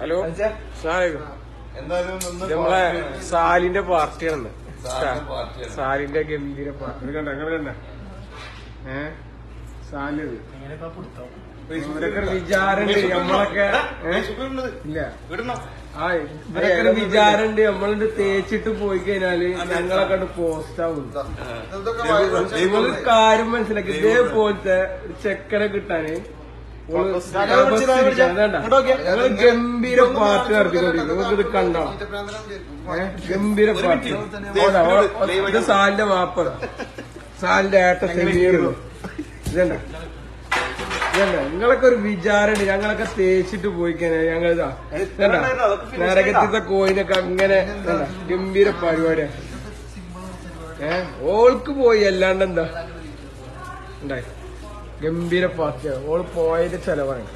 Hello നമ്മളെ സാലിന്റെ പാർട്ടിയാണ്. സാലിന്റെ ഗംഭീര പാർട്ടി. കണ്ട? അങ്ങനെ കണ്ട? ഏ? സാലിത് ഇവരൊക്കെ വിചാരണ്ട് നമ്മളൊക്കെ? ഇല്ല. ആ ഇവരൊക്കെ വിചാരണ്ട് നമ്മളുണ്ട് തേച്ചിട്ട് പോയി കഴിഞ്ഞാൽ ഞങ്ങളൊക്കെ കണ്ട് പോസ്റ്റ് ആവും. നിങ്ങൾ കാര്യം മനസ്സിലാക്കി. ഇതേപോലത്തെ ചെക്കനെ കിട്ടാന് ഗംഭീര പാട്ട് നടത്തിക്കൊണ്ടിരിക്കും നമുക്കിത് കണ്ടോ. ഗംഭീര പാട്ട്. ഇത് സാലിന്റെ മാപ്പ്. സാലിന്റെ ഏട്ട സെമീർ ഇതണ്ട ഇതണ്ട നിങ്ങളൊക്കെ ഒരു വിചാരണ്ട്. ഞങ്ങളൊക്കെ തേച്ചിട്ട് പോയിക്കാനെ ഞങ്ങൾ ഇതാ. ഇതണ്ട നരകത്തിത്തെ കോയിനൊക്കെ അങ്ങനെ ഗംഭീര പരിപാടിയാ. ഏ? ഓൾക്ക് പോയി അല്ലാണ്ട് എന്താ? ഉണ്ടായി. ഗംഭീര പാർട്ടിയാണ്. ഓൾ പോയതിന്റെ ചെലവാണ്.